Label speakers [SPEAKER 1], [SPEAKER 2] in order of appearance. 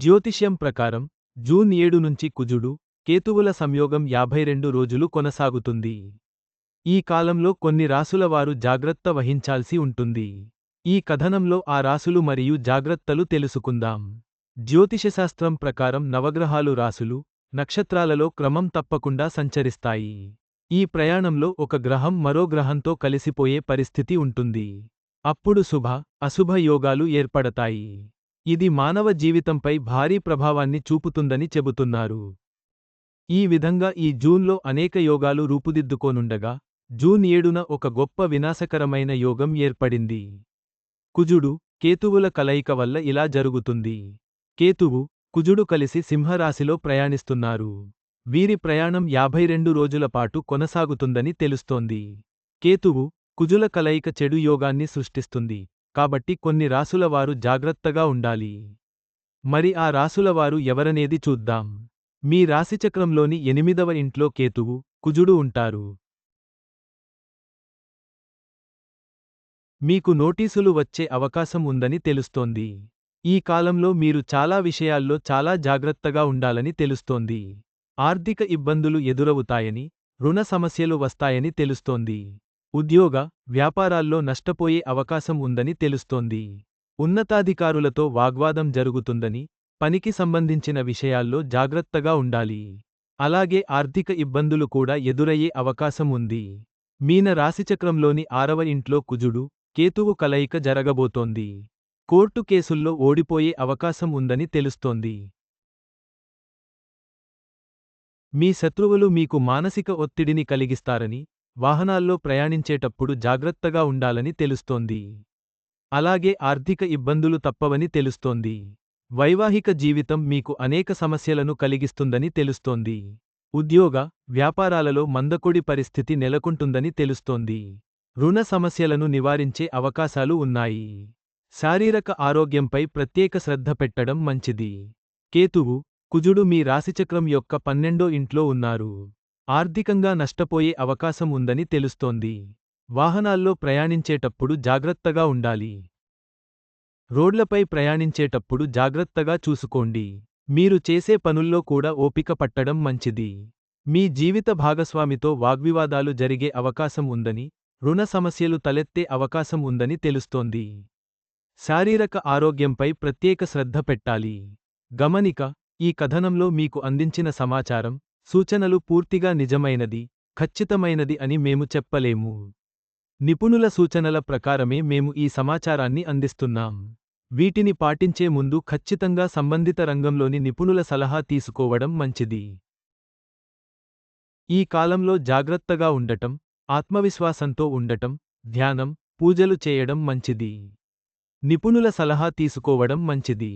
[SPEAKER 1] జ్యోతిష్యం ప్రకారం జూన్ ఏడు నుంచి కుజుడు కేతువుల సంయోగం యాభై రెండు రోజులు కొనసాగుతుంది. ఈ కాలంలో కొన్ని రాసుల వారు జాగ్రత్త వహించాల్సి ఉంటుంది. ఈ కథనంలో ఆ రాసులు మరియు జాగ్రత్తలు తెలుసుకుందాం. జ్యోతిషశాస్త్రం ప్రకారం నవగ్రహాలు రాసులు నక్షత్రాలలో క్రమం తప్పకుండా సంచరిస్తాయి. ఈ ప్రయాణంలో ఒక గ్రహం మరో గ్రహంతో కలిసిపోయే పరిస్థితి ఉంటుంది. అప్పుడు శుభ అశుభ యోగాలు ఏర్పడతాయి. ఇది మానవ జీవితంపై భారీ ప్రభావాన్ని చూపుతుందని చెబుతున్నారు. ఈ విధంగా ఈ జూన్లో అనేక యోగాలు రూపుదిద్దుకోనుండగా జూన్ ఏడున ఒక గొప్ప వినాశకరమైన యోగం ఏర్పడింది. కుజుడు కేతువుల కలయిక వల్ల ఇలా జరుగుతుంది. కేతువు కుజుడు కలిసి సింహరాశిలో ప్రయాణిస్తున్నారు. వీరి ప్రయాణం యాభై రెండు రోజుల పాటు కొనసాగుతుందని తెలుస్తోంది. కేతువు కుజుల కలయిక చెడు యోగాన్ని సృష్టిస్తుంది. కాబట్టి కొన్ని రాసులవారు జాగ్రత్తగా ఉండాలి. మరి ఆ రాసులవారు ఎవరనేది చూద్దాం. మీ రాశిచక్రంలోని ఎనిమిదవ ఇంట్లో కేతువు కుజుడు ఉంటారు. మీకు నోటీసులు వచ్చే అవకాశం ఉందని తెలుస్తోంది. ఈ కాలంలో మీరు చాలా విషయాల్లో చాలా జాగ్రత్తగా ఉండాలని తెలుస్తోంది. ఆర్థిక ఇబ్బందులు ఎదురవుతాయని రుణ సమస్యలు వస్తాయని తెలుస్తోంది. ఉద్యోగ వ్యాపారాల్లో నష్టపోయే అవకాశం ఉందని తెలుస్తోంది. ఉన్నతాధికారులతో వాగ్వాదం జరుగుతుందని పనికి సంబంధించిన విషయాల్లో జాగ్రత్తగా ఉండాలి. అలాగే ఆర్థిక ఇబ్బందులు కూడా ఎదురయ్యే అవకాశం ఉంది. మీన రాశిచక్రంలోని ఆరవ ఇంట్లో కుజుడు కేతువు కలయిక జరగబోతోంది. కోర్టు కేసుల్లో ఓడిపోయే అవకాశం ఉందని తెలుస్తోంది. మీ శత్రువులు మీకు మానసిక ఒత్తిడిని కలిగిస్తారని వాహనాల్లో ప్రయాణించేటప్పుడు జాగ్రత్తగా ఉండాలని తెలుస్తోంది. అలాగే ఆర్థిక ఇబ్బందులు తప్పవని తెలుస్తోంది. వైవాహిక జీవితం మీకు అనేక సమస్యలను కలిగిస్తుందని తెలుస్తోంది. ఉద్యోగ వ్యాపారాలలో మందకొడి పరిస్థితి నెలకొంటుందని తెలుస్తోంది. రుణ సమస్యలను నివారించే అవకాశాలు ఉన్నాయి. శారీరక ఆరోగ్యంపై ప్రత్యేక శ్రద్ధ పెట్టడం మంచిది. కేతువు కుజుడు మీ రాశిచక్రం యొక్క పన్నెండో ఇంట్లో ఉన్నారు. ఆర్థికంగా నష్టపోయే అవకాశం ఉందని తెలుస్తోంది. వాహనాల్లో ప్రయాణించేటప్పుడు జాగ్రత్తగా ఉండాలి. రోడ్లపై ప్రయాణించేటప్పుడు జాగ్రత్తగా చూసుకోండి. మీరు చేసే పనుల్లో కూడా ఓపిక పట్టడం మంచిది. మీ జీవిత భాగస్వామితో వాగ్వివాదాలు జరిగే అవకాశం ఉందని రుణ సమస్యలు తలెత్తే అవకాశం ఉందని తెలుస్తోంది. శారీరక ఆరోగ్యంపై ప్రత్యేక శ్రద్ధ పెట్టాలి. గమనిక ఈ కథనంలో మీకు అందించిన సమాచారం సూచనలు పూర్తిగా నిజమైనది ఖచ్చితమైనది అని మేము చెప్పలేము. నిపుణుల సూచనల ప్రకారమే మేము ఈ సమాచారాన్ని అందిస్తున్నాం. వీటిని పాటించే ముందు ఖచ్చితంగా సంబంధిత రంగంలోని నిపుణుల సలహా తీసుకోవడం మంచిది. ఈ కాలంలో జాగ్రత్తగా ఉండటం ఆత్మవిశ్వాసంతో ఉండటం ధ్యానం పూజలు చేయడం మంచిది. నిపుణుల సలహా తీసుకోవడం మంచిది.